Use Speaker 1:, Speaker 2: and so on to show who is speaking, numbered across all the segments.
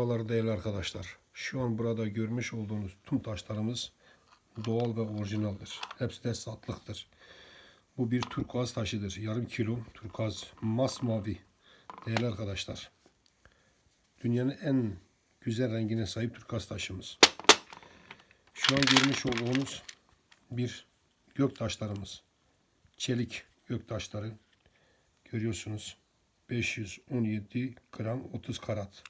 Speaker 1: çalışmaları değerli arkadaşlar. Şu an burada görmüş olduğunuz tüm taşlarımız doğal ve orijinaldir. Hepsi de satlıktır. Bu bir turkuaz taşıdır. Yarım kilo turkuaz masmavi. Değerli arkadaşlar. Dünyanın en güzel rengine sahip turkuaz taşımız. Şu an görmüş olduğunuz bir gök taşlarımız. Çelik gök taşları. Görüyorsunuz. 517 gram 30 karat.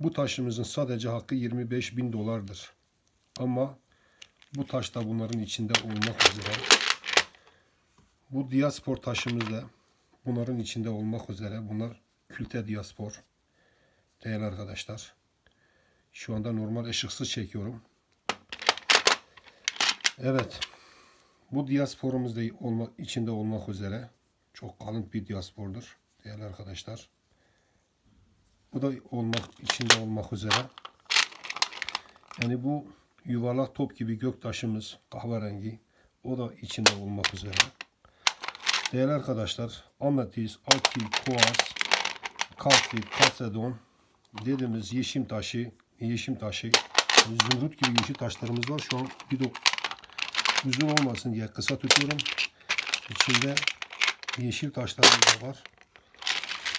Speaker 1: Bu taşımızın sadece hakkı 25 bin dolardır. Ama bu taş da bunların içinde olmak üzere. Bu diaspor taşımız da bunların içinde olmak üzere. Bunlar külte diaspor. Değerli arkadaşlar. Şu anda normal ışıksız çekiyorum. Evet. Bu diasporumuz da olma, içinde olmak üzere. Çok kalın bir diaspordur. Değerli arkadaşlar. Bu da olmak içinde olmak üzere. Yani bu yuvarlak top gibi gök taşımız kahverengi. O da içinde olmak üzere. Değerli arkadaşlar, ametist, akil, kuars, kalsit, kalsedon dediğimiz yeşim taşı, yeşim taşı, zümrüt gibi yeşil taşlarımız var. Şu an de uzun olmasın diye kısa tutuyorum. İçinde yeşil taşlarımız da var.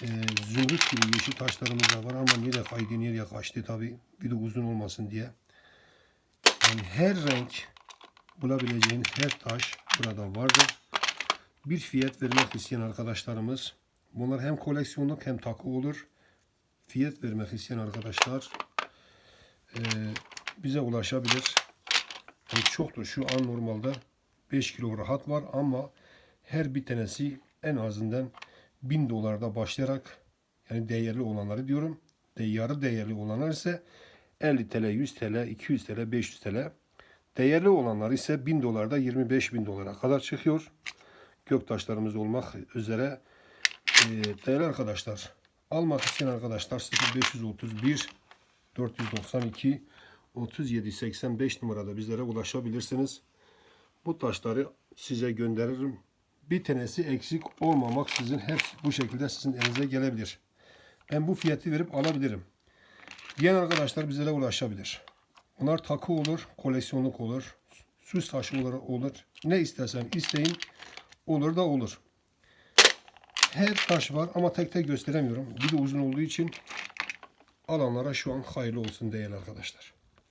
Speaker 1: Ee, zümrüt gibi yeşil taşlarımız da var ama nereye kaydı nereye kaçtı tabi bir de uzun olmasın diye. Yani her renk bulabileceğiniz her taş burada vardır. Bir fiyat vermek isteyen arkadaşlarımız bunlar hem koleksiyonluk hem takı olur. Fiyat vermek isteyen arkadaşlar e, bize ulaşabilir. Yani çoktur. Şu an normalde 5 kilo rahat var ama her bir tanesi en azından 1000 dolarda başlayarak yani değerli olanları diyorum. De yarı değerli olanlar ise 50 TL, 100 TL, 200 TL, 500 TL. Değerli olanlar ise 1000 dolarda 25 bin dolara kadar çıkıyor. Göktaşlarımız olmak üzere. Ee, değerli arkadaşlar almak isteyen arkadaşlar 0531 492 37 85 numarada bizlere ulaşabilirsiniz. Bu taşları size gönderirim. Bir tanesi eksik olmamak sizin hepsi bu şekilde sizin elinize gelebilir. Ben bu fiyatı verip alabilirim. Diyen arkadaşlar bizlere ulaşabilir. Bunlar takı olur, koleksiyonluk olur, süs taşı olur, olur. Ne istersen isteyin olur da olur. Her taş var ama tek tek gösteremiyorum. Bir de uzun olduğu için alanlara şu an hayırlı olsun değerli arkadaşlar.